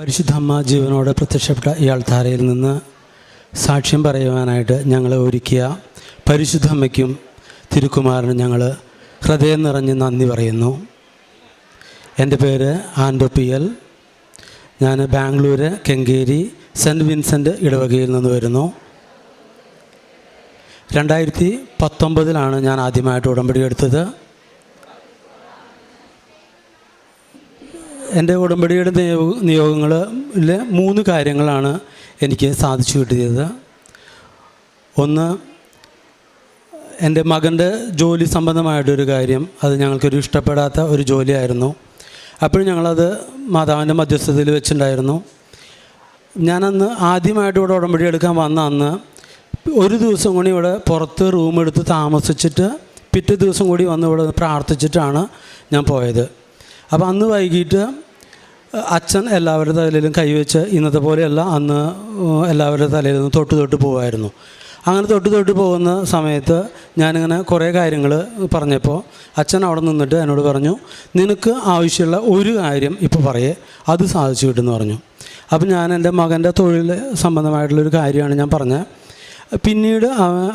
പരിശുദ്ധ അമ്മ ജീവനോടെ പ്രത്യക്ഷപ്പെട്ട ഈ അൾത്താരയിൽ നിന്ന് സാക്ഷ്യം പറയുവാനായിട്ട് ഞങ്ങളെ ഒരുക്കിയ പരിശുദ്ധ അമ്മയ്ക്കും തിരുക്കുമാരനും ഞങ്ങൾ ഹൃദയം നിറഞ്ഞ് നന്ദി പറയുന്നു. എന്റെ പേര് ആൻഡോ പി എൽ. ഞാൻ ബാംഗ്ലൂർ കെങ്കേരി സെന്റ് വിൻസെന്റ് ഇടവകയിൽ നിന്ന് വരുന്നു. രണ്ടായിരത്തി പത്തൊമ്പതിലാണ് ഞാൻ ആദ്യമായിട്ട് ഉടമ്പടി എടുത്തത്. എന്റെ ഉടമ്പടിയുടെ നിയോ നിയോഗങ്ങളിൽ മൂന്ന് കാര്യങ്ങളാണ് എനിക്ക് സാധിച്ചു കിട്ടിയത്. ഒന്ന് എന്റെ മകന്റെ ജോലി സംബന്ധമായിട്ടൊരു കാര്യം അത് ഞങ്ങൾക്കൊരു ഇഷ്ടപ്പെടാത്ത ഒരു ജോലിയായിരുന്നു. അപ്പോഴും ഞങ്ങളത് മാതാവിന്റെ മധ്യസ്ഥതയിൽ വെച്ചിട്ടുണ്ടായിരുന്നു. ഞാനന്ന് ആദ്യമായിട്ട് ഇവിടെ ഉടമ്പടി എടുക്കാൻ വന്ന അന്ന് ഒരു ദിവസം കൂടി ഇവിടെ പുറത്ത് റൂമെടുത്ത് താമസിച്ചിട്ട് പിറ്റേ ദിവസം കൂടി വന്ന് ഇവിടെ പ്രാർത്ഥിച്ചിട്ടാണ് ഞാൻ പോയത്. അപ്പോൾ അന്ന് വൈകിട്ട് അച്ഛൻ എല്ലാവരുടെ തലയിലും കൈവച്ച് ഇന്നത്തെ പോലെയല്ല അന്ന് എല്ലാവരുടെ തലയിൽ നിന്ന് തൊട്ട് തൊട്ട് പോകുമായിരുന്നു അങ്ങനെ തൊട്ട് തൊട്ട് പോകുന്ന സമയത്ത് ഞാനിങ്ങനെ കുറേ കാര്യങ്ങൾ പറഞ്ഞപ്പോൾ അച്ഛൻ അവിടെ നിന്നിട്ട് എന്നോട് പറഞ്ഞു നിനക്ക് ആവശ്യമുള്ള ഒരു കാര്യം ഇപ്പോൾ പറയേ അത് സാധിച്ചു കിട്ടുമെന്ന് പറഞ്ഞു. അപ്പം ഞാൻ എന്റെ മകന്റെ തൊഴിൽ സംബന്ധമായിട്ടുള്ളൊരു കാര്യമാണ് ഞാൻ പറഞ്ഞത് പിന്നീട്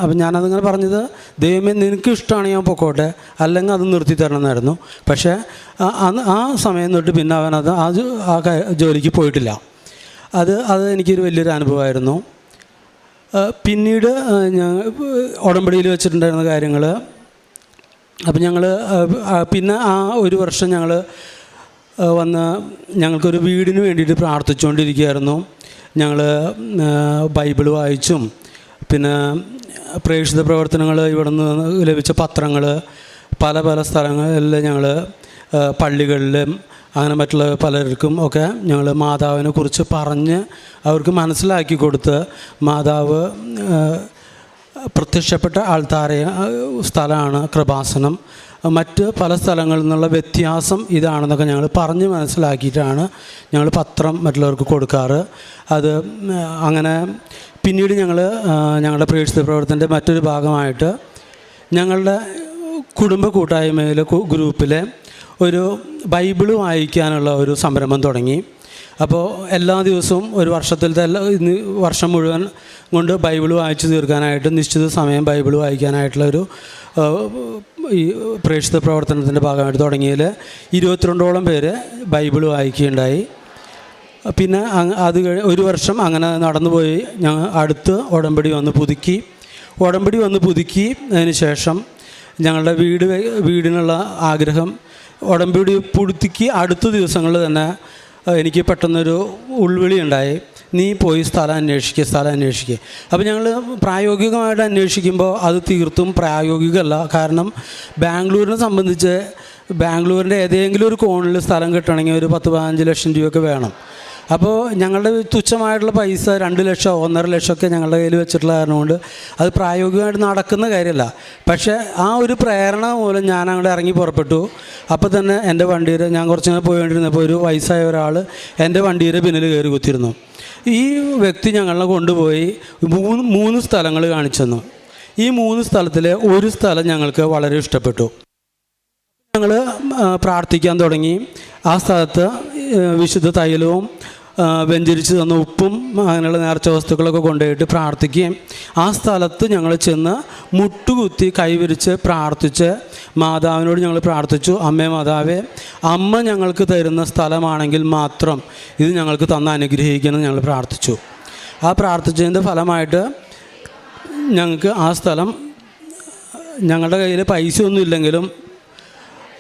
അപ്പം ഞാനതിങ്ങനെ പറഞ്ഞത് ദൈവമേ നിനക്ക് ഇഷ്ടമാണ് ഞാൻ പൊക്കോട്ടെ അല്ലെങ്കിൽ അത് നിർത്തി തരണമെന്നായിരുന്നു പക്ഷേ അന്ന് ആ സമയം തൊട്ട് പിന്നെ അവനത് ആ ആ ജോലിക്ക് പോയിട്ടില്ല. അത് അത് എനിക്കൊരു വലിയൊരു അനുഭവമായിരുന്നു. പിന്നീട് ഞാൻ ഉടമ്പടിയിൽ വെച്ചിട്ടുണ്ടായിരുന്ന കാര്യങ്ങൾ അപ്പം ഞങ്ങൾ പിന്നെ ആ ഒരു വർഷം ഞങ്ങൾ വന്ന് ഞങ്ങൾക്കൊരു വീടിന് വേണ്ടിയിട്ട് പ്രാർത്ഥിച്ചുകൊണ്ടിരിക്കുകയായിരുന്നു. ഞങ്ങൾ ബൈബിൾ വായിച്ചും പിന്നെ പ്രേക്ഷിത പ്രവർത്തനങ്ങൾ ഇവിടെ നിന്ന് ലഭിച്ച പത്രങ്ങൾ പല പല സ്ഥലങ്ങളിൽ ഞങ്ങൾ പള്ളികളിലും അങ്ങനെ മറ്റുള്ള പലർക്കും ഒക്കെ ഞങ്ങൾ മാതാവിനെ കുറിച്ച് പറഞ്ഞ് അവർക്ക് മനസ്സിലാക്കി കൊടുത്ത് മാതാവ് പ്രത്യക്ഷപ്പെട്ട ആൾത്താര സ്ഥലമാണ് കൃപാസനം. മറ്റ് പല സ്ഥലങ്ങളിൽ നിന്നുള്ള വ്യത്യാസം ഇതാണെന്നൊക്കെ ഞങ്ങൾ പറഞ്ഞ് മനസ്സിലാക്കിയിട്ടാണ് ഞങ്ങൾ പത്രം മറ്റുള്ളവർക്ക് കൊടുക്കാറ്. അത് അങ്ങനെ പിന്നീട് ഞങ്ങൾ ഞങ്ങളുടെ പ്രേക്ഷിത പ്രവർത്തനത്തിന്റെ മറ്റൊരു ഭാഗമായിട്ട് ഞങ്ങളുടെ കുടുംബ കൂട്ടായ്മയിലെ ഗ്രൂപ്പിലെ ഒരു ബൈബിൾ വായിക്കാനുള്ള ഒരു സംരംഭം തുടങ്ങി. അപ്പോൾ എല്ലാ ദിവസവും ഒരു വർഷത്തിലത്തെ എല്ലാ ഇന്ന് വർഷം മുഴുവൻ കൊണ്ട് ബൈബിൾ വായിച്ചു തീർക്കാനായിട്ട് നിശ്ചിത സമയം ബൈബിൾ വായിക്കാനായിട്ടുള്ള ഒരു ഈ പ്രേക്ഷിത പ്രവർത്തനത്തിന്റെ ഭാഗമായിട്ട് തുടങ്ങിയതിൽ ഇരുപത്തിരണ്ടോളം പേര് ബൈബിൾ വായിക്കുകയുണ്ടായി. പിന്നെ അത് ഒരു വർഷം അങ്ങനെ നടന്നുപോയി. ഞങ്ങൾ അടുത്ത് ഉടമ്പടി വന്ന് പുതുക്കി. ഉടമ്പടി വന്ന് പുതുക്കി അതിന് ശേഷം ഞങ്ങളുടെ വീട് വീടിനുള്ള ആഗ്രഹം ഉടമ്പടി പുതുക്കി അടുത്ത ദിവസങ്ങളിൽ തന്നെ എനിക്ക് പെട്ടെന്നൊരു ഉൾവിളി ഉണ്ടായി. നീ പോയി സ്ഥലം അന്വേഷിക്കുക സ്ഥലം അന്വേഷിക്കുക അപ്പോൾ ഞങ്ങൾ പ്രായോഗികമായിട്ട് അന്വേഷിക്കുമ്പോൾ അത് തീർത്തും പ്രായോഗികമല്ല. കാരണം ബാംഗ്ലൂരിനെ സംബന്ധിച്ച് ബാംഗ്ലൂരിന്റെ ഏതെങ്കിലും ഒരു കോണിൽ സ്ഥലം കിട്ടണമെങ്കിൽ ഒരു പത്ത് പതിനഞ്ച് ലക്ഷം രൂപയൊക്കെ വേണം. അപ്പോൾ ഞങ്ങളുടെ തുച്ഛമായിട്ടുള്ള പൈസ രണ്ട് ലക്ഷം ഒന്നര ലക്ഷമൊക്കെ ഞങ്ങളുടെ കയ്യിൽ വെച്ചിട്ടുള്ള കാരണം കൊണ്ട് അത് പ്രായോഗികമായിട്ട് നടക്കുന്ന കാര്യമല്ല. പക്ഷേ ആ ഒരു പ്രേരണ മൂലം ഞാൻ അങ്ങോട്ട് ഇറങ്ങി പുറപ്പെട്ടു. അപ്പോൾ തന്നെ എന്റെ വണ്ടിയിൽ ഞാൻ കുറച്ച് നേരം പോയിക്കൊണ്ടിരുന്നപ്പോൾ ഒരു വയസ്സായ ഒരാൾ എന്റെ വണ്ടിയുടെ പിന്നിൽ കയറി കുത്തിയിരുന്നു. ഈ വ്യക്തി ഞങ്ങളെ കൊണ്ടുപോയി മൂന്ന് മൂന്ന് സ്ഥലങ്ങൾ കാണിച്ചു ഈ മൂന്ന് സ്ഥലത്തിലെ ഒരു സ്ഥലം ഞങ്ങൾക്ക് വളരെ ഇഷ്ടപ്പെട്ടു. ഞങ്ങൾ പ്രാർത്ഥിക്കാൻ തുടങ്ങി. ആ സ്ഥലത്ത് വിശുദ്ധ തൈലവും വെഞ്ചരിച്ച് തന്ന ഉപ്പും അങ്ങനെയുള്ള നേർച്ച വസ്തുക്കളൊക്കെ കൊണ്ടുപോയിട്ട് പ്രാർത്ഥിക്കുകയും ആ സ്ഥലത്ത് ഞങ്ങൾ ചെന്ന് മുട്ടുകുത്തി കൈവിരിച്ച് പ്രാർത്ഥിച്ച് മാതാവിനോട് ഞങ്ങൾ പ്രാർത്ഥിച്ചു അമ്മേ മാതാവേ അമ്മ ഞങ്ങൾക്ക് തരുന്ന സ്ഥലമാണെങ്കിൽ മാത്രം ഇത് ഞങ്ങൾക്ക് തന്ന അനുഗ്രഹിക്കണം ഞങ്ങൾ പ്രാർത്ഥിച്ചു. ആ പ്രാർത്ഥിച്ചതിന്റെ ഫലമായിട്ട് ഞങ്ങൾക്ക് ആ സ്ഥലം ഞങ്ങളുടെ കയ്യിൽ പൈസ ഒന്നും ഇല്ലെങ്കിലും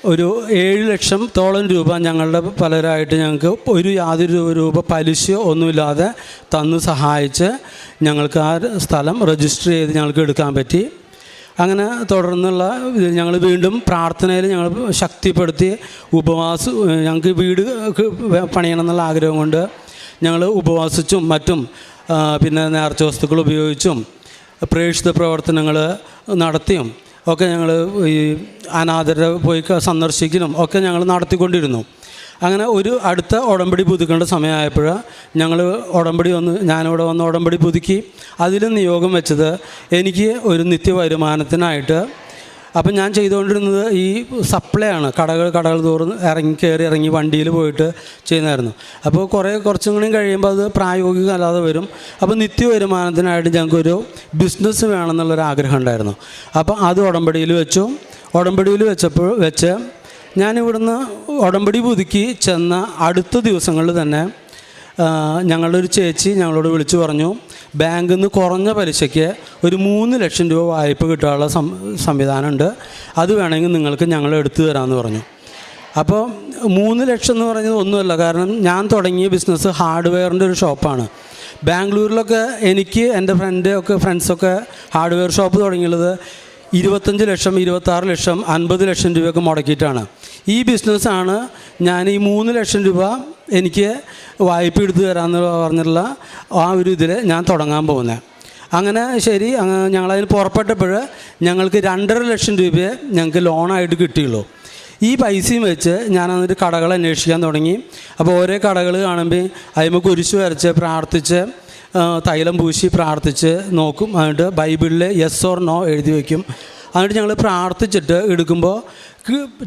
ഒരു ഏഴ് ലക്ഷത്തോളം രൂപ ഞങ്ങളുടെ പലരായിട്ട് ഞങ്ങൾക്ക് ഒരു യാതൊരു രൂപ പലിശയോ ഒന്നുമില്ലാതെ തന്ന് സഹായിച്ച് ഞങ്ങൾക്ക് ആ സ്ഥലം രജിസ്റ്റർ ചെയ്ത് ഞങ്ങൾക്ക് എടുക്കാൻ പറ്റി. അങ്ങനെ തുടർന്നുള്ള ഞങ്ങൾ വീണ്ടും പ്രാർത്ഥനയിൽ ഞങ്ങൾ ശക്തിപ്പെടുത്തി ഉപവാസം ഞങ്ങൾക്ക് വീട് പണിയണം എന്നുള്ള ആഗ്രഹം കൊണ്ട് ഞങ്ങൾ ഉപവാസിച്ചും മറ്റും പിന്നെ നേർച്ച വസ്തുക്കൾ ഉപയോഗിച്ചും പ്രേക്ഷിത പ്രവർത്തനങ്ങൾ നടത്തിയും ഒക്കെ ഞങ്ങൾ ഈ അനാഥരെ പോയി സന്ദർശിക്കലും ഒക്കെ ഞങ്ങൾ നടത്തിക്കൊണ്ടിരുന്നു. അങ്ങനെ ഒരു അടുത്ത ഉടമ്പടി പുതുക്കേണ്ട സമയമായപ്പോൾ ഞങ്ങൾ ഉടമ്പടി വന്ന് ഞാനിവിടെ വന്ന് ഉടമ്പടി പുതുക്കി. അതിൽ നിയോഗം വെച്ചത് എനിക്ക് ഒരു നിത്യ വരുമാനത്തിനായിട്ട് അപ്പം ഞാൻ ചെയ്തുകൊണ്ടിരുന്നത് ഈ സപ്ലൈ ആണ്. കടകൾ കടകൾ തോറും ഇറങ്ങി കയറി ഇറങ്ങി വണ്ടിയിൽ പോയിട്ട് ചെയ്യുന്നതായിരുന്നു. അപ്പോൾ കുറേ കുറച്ചും കൂടി കഴിയുമ്പോൾ അത് പ്രായോഗികം അല്ലാതെ വരും. അപ്പോൾ നിത്യ വരുമാനത്തിനായിട്ട് ഞങ്ങൾക്കൊരു ബിസിനസ് വേണമെന്നുള്ളൊരു ആഗ്രഹം ഉണ്ടായിരുന്നു. അപ്പോൾ അത് ഉടമ്പടിയിൽ വെച്ചു. ഉടമ്പടിയിൽ വെച്ചപ്പോൾ വെച്ച് ഞാനിവിടുന്ന് ഉടമ്പടി പുതുക്കി ചെന്ന അടുത്ത ദിവസങ്ങളിൽ തന്നെ ഞങ്ങളുടെ ഒരു ചേച്ചി ഞങ്ങളോട് വിളിച്ചു പറഞ്ഞു ബാങ്കിൽ നിന്ന് കുറഞ്ഞ പലിശയ്ക്ക് ഒരു മൂന്ന് ലക്ഷം രൂപ വായ്പ കിട്ടാനുള്ള സംവിധാനമുണ്ട്. അത് വേണമെങ്കിൽ നിങ്ങൾക്ക് ഞങ്ങൾ എടുത്തു തരാമെന്ന് പറഞ്ഞു. അപ്പോൾ മൂന്ന് ലക്ഷം എന്ന് പറയുന്നത് ഒന്നുമല്ല കാരണം ഞാൻ തുടങ്ങിയ ബിസിനസ് ഹാർഡ്വെയറിന്റെ ഒരു ഷോപ്പാണ്. ബാംഗ്ലൂരിലൊക്കെ എനിക്ക് എന്റെ ഫ്രണ്ട് ഒക്കെ ഫ്രണ്ട്സൊക്കെ ഹാർഡ്വെയർ ഷോപ്പ് തുടങ്ങിയുള്ളത് ഇരുപത്തഞ്ച് ലക്ഷം ഇരുപത്താറ് ലക്ഷം അൻപത് ലക്ഷം രൂപയൊക്കെ മുടക്കിയിട്ടാണ്. ഈ ബിസിനസ്സാണ് ഞാൻ ഈ മൂന്ന് ലക്ഷം രൂപ എനിക്ക് വായ്പ എടുത്തു തരാമെന്ന് പറഞ്ഞിട്ടുള്ള ആ ഒരു ഇതിൽ ഞാൻ തുടങ്ങാൻ പോകുന്നത്. അങ്ങനെ ശരി ഞങ്ങളതിന് പുറപ്പെട്ടപ്പോൾ ഞങ്ങൾക്ക് രണ്ടര ലക്ഷം രൂപയെ ഞങ്ങൾക്ക് ലോണായിട്ട് കിട്ടിയുള്ളൂ. ഈ പൈസയും വെച്ച് ഞാൻ എന്നിട്ട് കടകൾ അന്വേഷിക്കാൻ തുടങ്ങി. അപ്പോൾ ഓരോ കടകൾ കാണുമ്പോൾ അതിമ കുരിശ് വരച്ച് പ്രാർത്ഥിച്ച് തൈലം പൂശി പ്രാർത്ഥിച്ച് നോക്കും. എന്നിട്ട് ബൈബിളിൽ യെസ് ഓർ നോ എഴുതി വയ്ക്കും. എന്നിട്ട് ഞങ്ങൾ പ്രാർത്ഥിച്ചിട്ട് എടുക്കുമ്പോൾ ക്ക്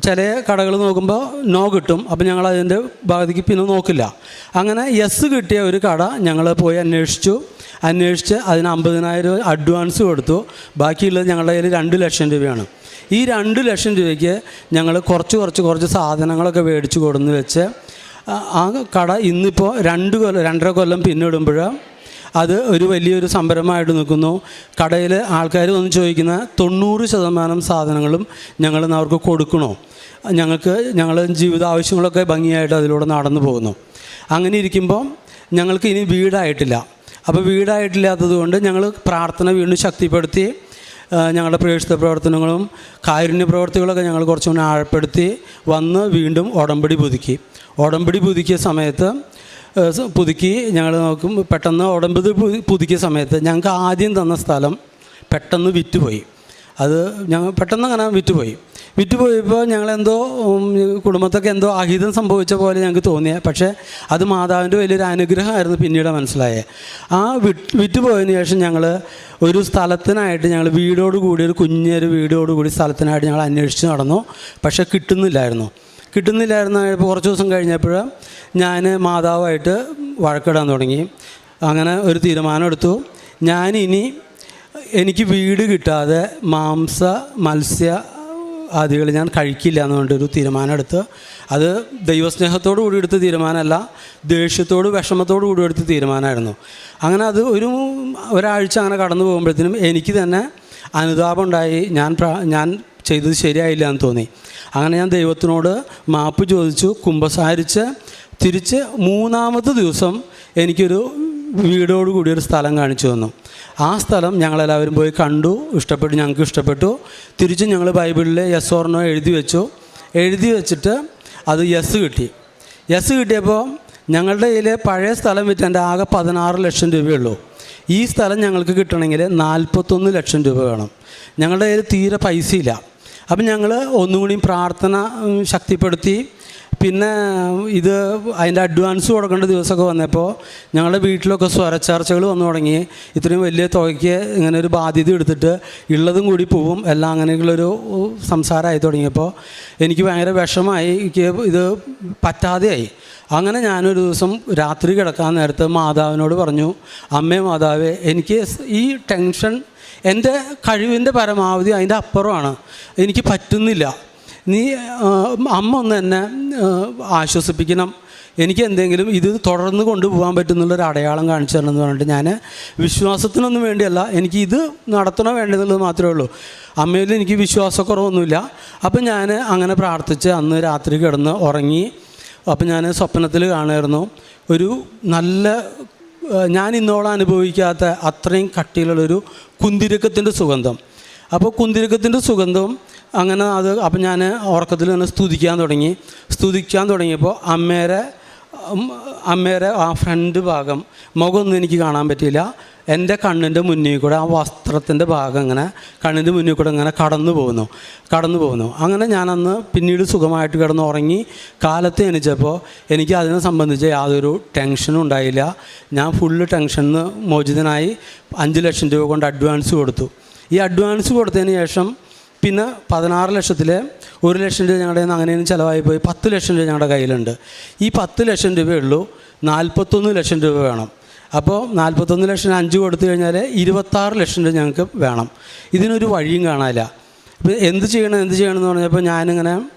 ചില കടകൾ നോക്കുമ്പോൾ നോ കിട്ടും. അപ്പം ഞങ്ങൾ അതിന്റെ ഭാഗത്തേക്ക് പിന്നെ നോക്കില്ല. അങ്ങനെ യെസ് കിട്ടിയ ഒരു കട ഞങ്ങൾ പോയി അന്വേഷിച്ചു. അന്വേഷിച്ച് അതിന് അമ്പതിനായിരം അഡ്വാൻസ് കൊടുത്തു. ബാക്കിയുള്ളത് ഞങ്ങളുടെ കയ്യിൽ രണ്ട് ലക്ഷം രൂപയാണ്. ഈ രണ്ട് ലക്ഷം രൂപയ്ക്ക് ഞങ്ങൾ കുറച്ച് കുറച്ച് കുറച്ച് സാധനങ്ങളൊക്കെ മേടിച്ച് കൊടുന്ന് വെച്ച് ആ- കട ഇന്നിപ്പോൾ രണ്ട് കൊല്ലം രണ്ടര കൊല്ലം പിന്നിടുമ്പോൾ അത് ഒരു വലിയൊരു സംരംഭമായിട്ട് നിൽക്കുന്നു. കടയിൽ ആൾക്കാർ വന്ന് ചോദിക്കുന്ന തൊണ്ണൂറ് ശതമാനം സാധനങ്ങളും ഞങ്ങൾ അവർക്ക് കൊടുക്കണോ? ഞങ്ങൾക്ക് ഞങ്ങൾ ജീവിത ആവശ്യങ്ങളൊക്കെ ഭംഗിയായിട്ട് അതിലൂടെ നടന്നു പോകുന്നു. അങ്ങനെ ഇരിക്കുമ്പോൾ ഞങ്ങൾക്ക് ഇനി വീടായിട്ടില്ല. അപ്പോൾ വീടായിട്ടില്ലാത്തത് കൊണ്ട് ഞങ്ങൾ പ്രാർത്ഥന വീണ്ടും ശക്തിപ്പെടുത്തി ഞങ്ങളുടെ പ്രേക്ഷിത പ്രവർത്തനങ്ങളും കാരുണ്യ പ്രവർത്തികളൊക്കെ ഞങ്ങൾ കുറച്ചും കൂടി ആഴപ്പെടുത്തി വന്ന് വീണ്ടും ഉടമ്പടി പുതുക്കി. ഉടമ്പടി പുതുക്കിയ സമയത്ത് പുതുക്കി ഞങ്ങൾ നോക്കും പെട്ടെന്ന് ഉടമ്പത് പുതുക്കിയ സമയത്ത് ഞങ്ങൾക്ക് ആദ്യം തന്ന സ്ഥലം പെട്ടെന്ന് വിറ്റുപോയി. അത് ഞങ്ങൾ പെട്ടെന്ന് അങ്ങനെ വിറ്റുപോയി. വിറ്റുപോയപ്പോൾ ഞങ്ങളെന്തോ കുടുംബത്തൊക്കെ എന്തോ അഹിതം സംഭവിച്ച പോലെ ഞങ്ങൾക്ക് തോന്നിയ. പക്ഷേ അത് മാതാവിന്റെ വലിയൊരു അനുഗ്രഹമായിരുന്നു പിന്നീട് മനസ്സിലായത് ആ വിറ്റ് വിറ്റുപോയതിന് ശേഷം ഞങ്ങൾ ഒരു സ്ഥലത്തിനായിട്ട് ഞങ്ങൾ വീടോട് കൂടി ഒരു കുഞ്ഞൊരു വീടോട് കൂടി സ്ഥലത്തിനായിട്ട് ഞങ്ങൾ അന്വേഷിച്ച് നടന്നു. പക്ഷേ കിട്ടുന്നില്ലായിരുന്നു. കിട്ടുന്നില്ലായിരുന്നു. കുറച്ച് ദിവസം കഴിഞ്ഞപ്പോൾ ഞാൻ മാതാവായിട്ട് വഴക്കിടാൻ തുടങ്ങി. അങ്ങനെ ഒരു തീരുമാനം എടുത്തു. ഞാനിനി എനിക്ക് വീട് കിട്ടാതെ മാംസ മത്സ്യ ആദികൾ ഞാൻ കഴിക്കില്ല എന്ന് എന്നുകൊണ്ടൊരു തീരുമാനം എടുത്ത്. അത് ദൈവസ്നേഹത്തോടു കൂടി എടുത്ത തീരുമാനമല്ല ദേഷ്യത്തോട് വിഷമത്തോടു കൂടി എടുത്ത തീരുമാനമായിരുന്നു. അങ്ങനെ അത് ഒരു ഒരാഴ്ച അങ്ങനെ കടന്നു പോകുമ്പോഴത്തേനും എനിക്ക് തന്നെ അനുതാപം ഉണ്ടായി. ഞാൻ ഞാൻ ചെയ്തത് ശരിയായില്ല എന്ന് തോന്നി. അങ്ങനെ ഞാൻ ദൈവത്തിനോട് മാപ്പ് ചോദിച്ചു കുമ്പസാരിച്ച് തിരിച്ച് മൂന്നാമത്തെ ദിവസം എനിക്കൊരു വീടോട് കൂടി ഒരു സ്ഥലം കാണിച്ചു തന്നു. ആ സ്ഥലം ഞങ്ങളെല്ലാവരും പോയി കണ്ടു ഇഷ്ടപ്പെട്ടു ഞങ്ങൾക്ക് ഇഷ്ടപ്പെട്ടു. തിരിച്ച് ഞങ്ങൾ ബൈബിളിൽ യെസ് ഓർണോ എഴുതി വെച്ചു. എഴുതി വെച്ചിട്ട് അത് യെസ് കിട്ടി. യെസ് കിട്ടിയപ്പോൾ ഞങ്ങളുടെ കയ്യിൽ പഴയ സ്ഥലം വിറ്റ് എന്റെ ആകെ പതിനാറ് ലക്ഷം രൂപയുള്ളൂ. ഈ സ്ഥലം ഞങ്ങൾക്ക് കിട്ടണമെങ്കിൽ നാൽപ്പത്തൊന്ന് ലക്ഷം രൂപ വേണം. ഞങ്ങളുടെ കയ്യിൽ തീരെ പൈസയില്ല. അപ്പം ഞങ്ങൾ ഒന്നുകൂടി പ്രാർത്ഥന ശക്തിപ്പെടുത്തി. പിന്നെ ഇത് അതിന്റെ അഡ്വാൻസ് കൊടുക്കേണ്ട ദിവസമൊക്കെ വന്നപ്പോൾ ഞങ്ങളുടെ വീട്ടിലൊക്കെ സ്വരച്ചർച്ചകൾ വന്നു തുടങ്ങി. ഇത്രയും വലിയ തുകയ്ക്ക് ഇങ്ങനെ ഒരു ബാധ്യത എടുത്തിട്ട് ഉള്ളതും കൂടി പോവും. എല്ലാം അങ്ങനെയുള്ളൊരു സംസാരമായി തുടങ്ങിയപ്പോൾ എനിക്ക് ഭയങ്കര വിഷമായി ഇത് പറ്റാതെയായി. അങ്ങനെ ഞാനൊരു ദിവസം രാത്രി കിടക്കാൻ നേരത്ത് മാതാവിനോട് പറഞ്ഞു അമ്മേ മാതാവേ എനിക്ക് ഈ ടെൻഷൻ എന്റെ കഴിവിന്റെ പരമാവധി അതിന്റെ അപ്പുറമാണ്. എനിക്ക് പറ്റുന്നില്ല. നീ അമ്മ ഒന്ന് എന്നെ ആശ്വസിപ്പിക്കണം. എനിക്ക് എന്തെങ്കിലും ഇത് തുടർന്ന് കൊണ്ടുപോകാൻ പറ്റുന്നുള്ളൊരു അടയാളം കാണിച്ചു തരണം എന്ന് പറഞ്ഞിട്ട് ഞാൻ വിശ്വാസത്തിനൊന്നും വേണ്ടിയല്ല. എനിക്ക് ഇത് നടത്തണോ വേണ്ടതുള്ളത് മാത്രമേ ഉള്ളൂ. അമ്മയിൽ എനിക്ക് വിശ്വാസക്കുറവൊന്നുമില്ല. അപ്പം ഞാൻ അങ്ങനെ പ്രാർത്ഥിച്ച് അന്ന് രാത്രി കിടന്ന് ഉറങ്ങി. അപ്പം ഞാൻ സ്വപ്നത്തിൽ കാണുമായിരുന്നു. ഒരു നല്ല ഞാൻ ഇന്നോളം അനുഭവിക്കാത്ത അത്രയും കട്ടിയിലുള്ളൊരു കുന്തിരുക്കത്തിന്റെ സുഗന്ധം. അപ്പോൾ കുന്തിരുക്കത്തിന്റെ സുഗന്ധം അങ്ങനെ അത് അപ്പം ഞാൻ ഉറക്കത്തിൽ തന്നെ സ്തുതിക്കാൻ തുടങ്ങി. സ്തുതിക്കാൻ തുടങ്ങിയപ്പോൾ അമ്മേരെ അമ്മേരെ ആ ഫ്രണ്ട് ഭാഗം മുഖമൊന്നും എനിക്ക് കാണാൻ പറ്റിയില്ല. എന്റെ കണ്ണിന്റെ മുന്നിൽ കൂടെ ആ വസ്ത്രത്തിന്റെ ഭാഗം ഇങ്ങനെ കണ്ണിന്റെ മുന്നിൽ കൂടെ ഇങ്ങനെ കടന്നു പോകുന്നു കടന്നു പോകുന്നു. അങ്ങനെ ഞാനന്ന് പിന്നീട് സുഖമായിട്ട് കിടന്ന് ഉറങ്ങി കാലത്ത് എണിച്ചപ്പോൾ എനിക്ക് അതിനെ സംബന്ധിച്ച് യാതൊരു ടെൻഷനും ഉണ്ടായില്ല. ഞാൻ ഫുള്ള് ടെൻഷനിൽ നിന്ന് മോചിതനായി അഞ്ച് ലക്ഷം രൂപ കൊണ്ട് അഡ്വാൻസ് കൊടുത്തു. ഈ അഡ്വാൻസ് കൊടുത്തതിന് ശേഷം പിന്നെ പതിനാറ് ലക്ഷത്തിൽ ഒരു ലക്ഷം രൂപ ഞങ്ങളുടെ നിന്ന് അങ്ങനെയും ചിലവായി പോയി. പത്ത് ലക്ഷം രൂപ ഞങ്ങളുടെ കയ്യിലുണ്ട്. ഈ പത്ത് ലക്ഷം രൂപയേ ഉള്ളൂ. നാൽപ്പത്തൊന്ന് ലക്ഷം രൂപ വേണം. അപ്പോൾ നാൽപ്പത്തൊന്ന് ലക്ഷം അഞ്ച് കൊടുത്തു കഴിഞ്ഞാൽ ഇരുപത്താറ് ലക്ഷം രൂപ ഞങ്ങൾക്ക് വേണം. ഇതിനൊരു വഴിയും കാണാനില്ല. ഇപ്പോൾ എന്ത് ചെയ്യണം എന്ത് ചെയ്യണം എന്ന് പറഞ്ഞപ്പോൾ ഞാനിങ്ങനെ